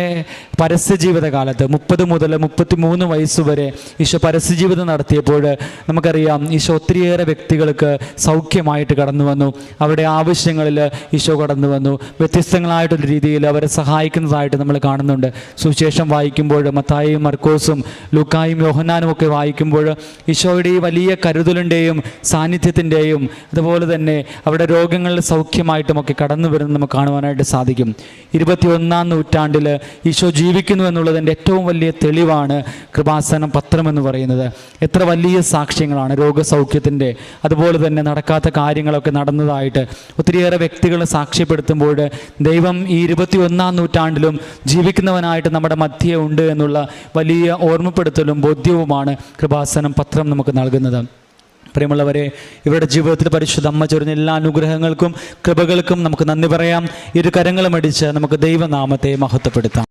പരസ്യജീവിത ജീവിതകാലത്ത് മുപ്പത് മുതൽ മുപ്പത്തി മൂന്ന് വയസ്സ് വരെ ഈശോ പരസ്യ ജീവിതം നടത്തിയപ്പോൾ നമുക്കറിയാം ഈശോ ഒത്തിരിയേറെ വ്യക്തികൾക്ക് സൗഖ്യമായിട്ട് കടന്നു വന്നു. അവരുടെ ആവശ്യങ്ങളിൽ ഈശോ കടന്നു വന്നു. വ്യത്യസ്തങ്ങളായിട്ടുള്ള രീതിയിൽ അവരെ സഹായിക്കുന്നതായിട്ട് നമ്മൾ കാണുന്നുണ്ട്. സുവിശേഷം വായിക്കുമ്പോൾ മത്തായും മർക്കോസും ലുക്കായും യോഹന്നാനും ഒക്കെ വായിക്കുമ്പോൾ ഈശോയുടെ ഈ വലിയ കരുതലിന്റെയും സാന്നിധ്യത്തിന്റെയും അതുപോലെ തന്നെ അവരുടെ രോഗങ്ങളിൽ സൗഖ്യമായിട്ട് ഒക്കെ കടന്നു വരുന്നത് നമുക്ക് കാണുവാനായിട്ട് സാധിക്കും. ഇരുപത്തിയൊന്നാം നൂറ്റാണ്ടിൽ ഈശോ ജീവിക്കുന്നു എന്നുള്ളതിന്റെ ഏറ്റവും വലിയ തെളിവാണ് കൃപാസനം പത്രം എന്ന് പറയുന്നത്. എത്ര വലിയ സാക്ഷ്യങ്ങളാണ് രോഗസൗഖ്യത്തിന്റെ അതുപോലെ തന്നെ നടക്കാത്ത കാര്യങ്ങളൊക്കെ നടന്നതായിട്ട് ഒത്തിരിയേറെ വ്യക്തികളെ സാക്ഷ്യപ്പെടുത്തുമ്പോൾ ദൈവം ഈ ഇരുപത്തിയൊന്നാം നൂറ്റാണ്ടിലും ജീവിക്കുന്നവനായിട്ട് നമ്മുടെ മധ്യേ ഉണ്ട് എന്നുള്ള വലിയ ഓർമ്മപ്പെടുത്തലും ബോധ്യവുമാണ് കൃപാസനം പത്രം നമുക്ക് നൽകുന്നത്. പ്രിയമുള്ളവരെ ഇവരുടെ ജീവിതത്തിൽ പരിശുദ്ധ അമ്മ ചൊരിഞ്ഞ എല്ലാ അനുഗ്രഹങ്ങൾക്കും കൃപകൾക്കും നമുക്ക് നന്ദി പറയാം. ഇരു കരങ്ങളും അടിച്ച് നമുക്ക് ദൈവനാമത്തെ മഹത്വപ്പെടുത്താം.